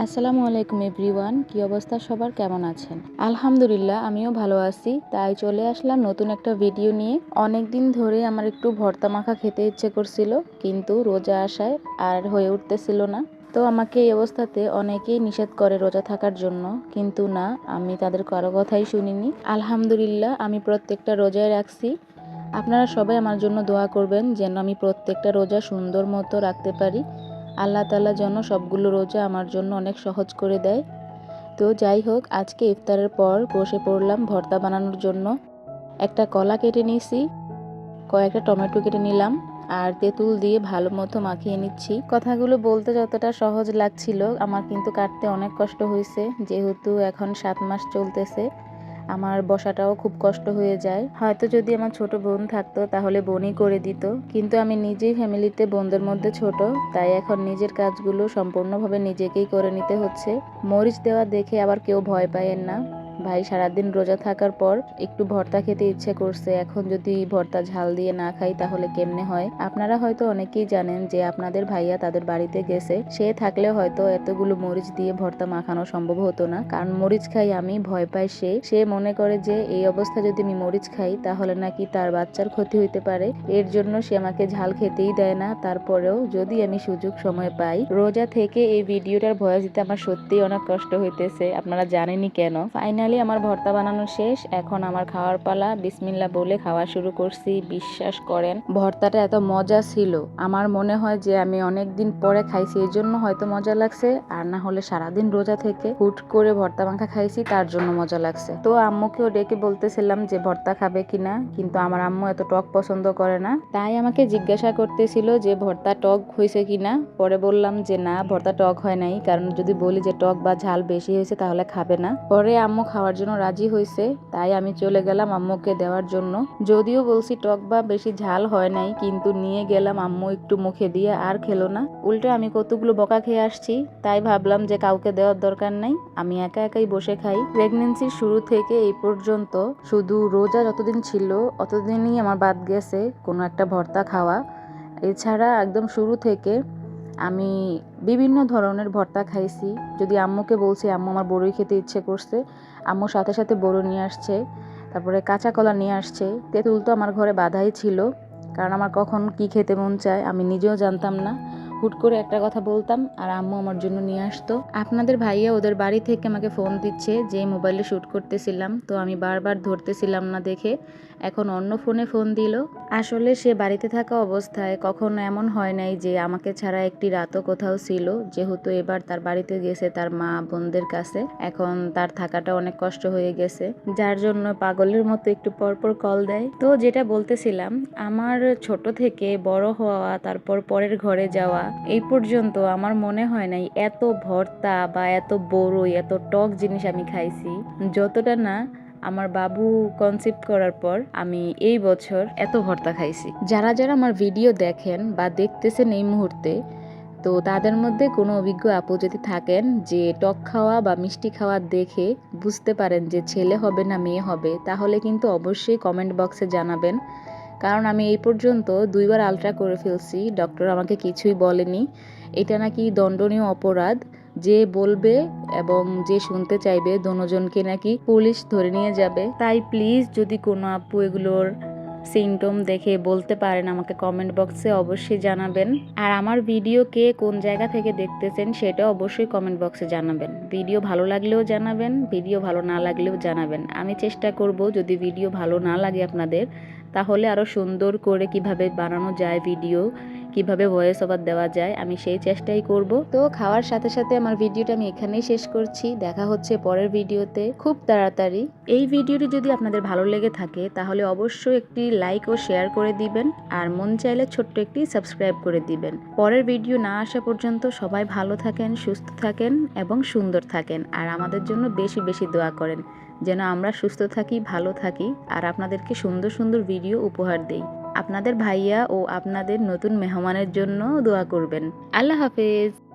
আসসালামু আলাইকুম এভরিওয়ান, কি অবস্থা সবার? কেমন আছেন? আলহামদুলিল্লাহ, আমিও ভালো আছি। তাই চলে আসলাম নতুন একটা ভিডিও নিয়ে। অনেক দিন ধরে আমার একটু ভর্তা মাখা খেতে ইচ্ছে করছিল, কিন্তু রোজা আসায় আর হয়ে উঠতেছিল না। তো আমাকে এই অবস্থাতে অনেকেই নিষেধ করে রোজা থাকার জন্য, কিন্তু না, আমি তাদের কারও কথাই শুনিনি। আলহামদুলিল্লাহ, আমি প্রত্যেকটা রোজায় রাখছি। আপনারা সবাই আমার জন্য দোয়া করবেন, যেন আমি প্রত্যেকটা রোজা সুন্দর মতো রাখতে পারি। আল্লাহ তালা যেন সবগুলো রোজা আমার জন্য অনেক সহজ করে দেয়। তো যাই হোক, আজকে ইফতারের পর বসে পড়লাম ভর্তা বানানোর জন্য। একটা কলা কেটে নিয়েছি, কয়েকটা টমেটো কেটে নিলাম, আর তেঁতুল দিয়ে ভালো মতো মাখিয়ে নিচ্ছি। কথাগুলো বলতে যতটা সহজ লাগছিল, আমার কিন্তু কাটতে অনেক কষ্ট হয়েছে, যেহেতু এখন সাত মাস চলতেছে। আমার বসাটাও খুব কষ্ট হয়ে যায়। হয়তো যদি আমার ছোট বোন থাকতো, তাহলে বোনই করে দিত। কিন্তু আমি নিজেই ফ্যামিলিতে বোনদের মধ্যে ছোট, তাই এখন নিজের কাজগুলো সম্পূর্ণভাবে নিজেকেই করে নিতে হচ্ছে। মরিচ দেওয়া দেখে আবার কেউ ভয় পায়েন না। ভাই সারাদিন রোজা থাকার পর একটু ভর্তা খেতে ইচ্ছে করছে। এখন যদি ভর্তা ঝাল দিয়ে না খাই তাহলে কেমনে হয়? আপনারা হয়তো অনেকেই জানেন যে আপনাদের ভাইয়া তাদের বাড়িতে গেছে। সে থাকলে হয়তো এতগুলো মরিচ দিয়ে ভর্তা মাখানো সম্ভব হতো না। কারণ মরিচ খাই আমি, ভয় পাই সে। সে মনে করে যে এই অবস্থা যদি আমি মরিচ খাই তাহলে নাকি তার বাচ্চার ক্ষতি হইতে পারে। এর জন্য সে আমাকে ঝাল খেতেই দেয় না। তারপরেও যদি আমি সুযোগ সময় পাই, রোজা থেকে এই ভিডিওটার ভয়েস দিতে আমার সত্যিই অনেক কষ্ট হইতেছে। আপনারা জানেনই কেন। ফাইনালি আমার ভর্তা বানানো শেষ, এখন আমার খাওয়ার পালা। বিসমিল্লা বলে খাওয়া শুরু করছি, বিশ্বাস করেন। ভর্তাটা এত মজা ছিল, আমার মনে হয় যে আমি অনেক দিন পরে খাইছি এই জন্য হয়তো মজা লাগছে, আর না হলে সারাদিন রোজা থেকে হুট করে ভর্তা মাখা খাইছি, তার জন্য মজা লাগছে। তো আম্মুকেও ডেকে বলতেছিলাম যে ভর্তা খাবে কিনা, কিন্তু আমার আম্মু এত টক পছন্দ করে না। তাই আমাকে জিজ্ঞাসা করতেছিল যে ভর্তা টক হয়েছে কিনা? পরে বললাম যে না, ভর্তা টক হয় নাই, কারণ যদি বলি যে টক বা ঝাল বেশি হয়েছে তাহলে খাবে না। পরে আম্মু খাওয়ার জন্য রাজি হয়েছে তাই আমি চলে গেলাম আম্মুকে দেওয়ার জন্য। যদিও বলছি টক বা বেশি ঝাল হয় নাই, কিন্তু নিয়ে গেলাম আম্মু একটু মুখে দিয়ে, আর খেলো না। উল্টে আমি কতগুলো বকা খেয়ে আসছি, তাই ভাবলাম যে কাউকে দেওয়ার দরকার নাই, আমি একা একাই বসে খাই। প্রেগনেন্সির শুরু থেকে এই পর্যন্ত শুধু রোজা যতদিন ছিল, অতদিনই আমার বাদ গেছে কোনো একটা ভর্তা খাওয়া। এছাড়া একদম শুরু থেকে আমি বিভিন্ন ধরনের ভর্তা খাইছি। যদি আম্মুকে বলছি, আম্মু, আমার বড়ই খেতে ইচ্ছে করছে। আম্মু সাথে সাথে বড়ো নিয়ে আসছে, তারপরে কাঁচা কলা নিয়ে আসছে। তেঁতুল তো আমার ঘরে বাধাই ছিল, কারণ আমার কখন কি খেতে মন চায় আমি নিজেও জানতাম না। হুট করে একটা কথা বলতাম আর আম্মু আমার জন্য নিয়ে আসতো। আপনাদের ভাইয়া ওদের বাড়ি থেকে আমাকে ফোন দিচ্ছে যে, মোবাইলে শ্যুট করতেছিলাম। তো আমি বারবার ধরতেছিলাম না দেখে। এখন অন্য ফোনে ফোন দিল। আসলে সে বাড়িতে থাকা অবস্থায় কখনো এমন হয় নাই যে আমাকে ছাড়া একটি রাতও কোথাও ছিল, যেহেতু এবার তার বাড়িতে গেছে তার মা বোনদের কাছে। এখন তার থাকাটা অনেক কষ্ট হয়ে গেছে, যার জন্য পাগলের মতো একটু পরপর কল দেয়। তো যেটা বলতেছিলাম, আমার ছোট থেকে বড় হওয়া, তারপর পরের ঘরে যাওয়া, এই পর্যন্ত আমার মনে হয় নাই এত ভর্তা বা এত বড়ই এত টক জিনিস আমি খাইছি। যতটা না আমার বাবু কনসেপ্ট করার পর আমি এই বছর এত ভর্তা খাইছি। যারা যারা আমার ভিডিও দেখেন বা দেখতেছেন এই মুহূর্তে, তো তাদের মধ্যে কোনো অভিজ্ঞ আপু যদি থাকেন যে টক খাওয়া বা মিষ্টি খাওয়া দেখে বুঝতে পারেন যে ছেলে হবে না মেয়ে হবে, তাহলে কিন্তু অবশ্যই কমেন্ট বক্সে জানাবেন। কারণ আমি এই পর্যন্ত দুইবার আলট্রা করে ফেলছি ডক্টর আমাকে কিছুই বলেনি। এটা নাকি দণ্ডনীয় অপরাধ। যে বলবে এবং যে শুনতে চাইবে দনোজনকে নাকি পুলিশ ধরে নিয়ে যাবে। তাই প্লিজ যদি কোনো আপু এগুলোর সিমটম দেখে বলতে পারেন আমাকে কমেন্ট বক্সে অবশ্যই জানাবেন। আর আমার ভিডিও কে কোন জায়গা থেকে দেখতেছেন সেটা অবশ্যই কমেন্ট বক্সে জানাবেন। ভিডিও ভালো লাগলেও জানাবেন ভিডিও ভালো না লাগলেও জানাবেন। আমি চেষ্টা করব যদি ভিডিও ভালো না লাগে আপনাদের, তাহলে আরও সুন্দর করে কীভাবে বানানো যায় ভিডিও কীভাবে ভয়েস ওভার দেওয়া যায়, আমি সেই চেষ্টাই করব। তো খাওয়ার সাথে সাথে আমার ভিডিওটা আমি এখানেই শেষ করছি। দেখা হচ্ছে পরের ভিডিওতে। খুব তাড়াতাড়ি। এই ভিডিওটি যদি আপনাদের ভালো লেগে থাকে, তাহলে অবশ্যই একটি লাইক ও শেয়ার করে দিবেন। আর মন চাইলে ছোট্ট একটি সাবস্ক্রাইব করে দিবেন। পরের ভিডিও না আসা পর্যন্ত সবাই ভালো থাকেন, সুস্থ থাকেন এবং সুন্দর থাকেন। আর আমাদের জন্য বেশি বেশি দোয়া করেন, যেন আমরা সুস্থ থাকি, ভালো থাকি, আর আপনাদেরকে সুন্দর সুন্দর ভিডিও উপহার দেই। আপনাদের ভাইয়া ও আপনাদের নতুন মেহমানের জন্য দোয়া করবেন। আল্লাহ হাফেজ।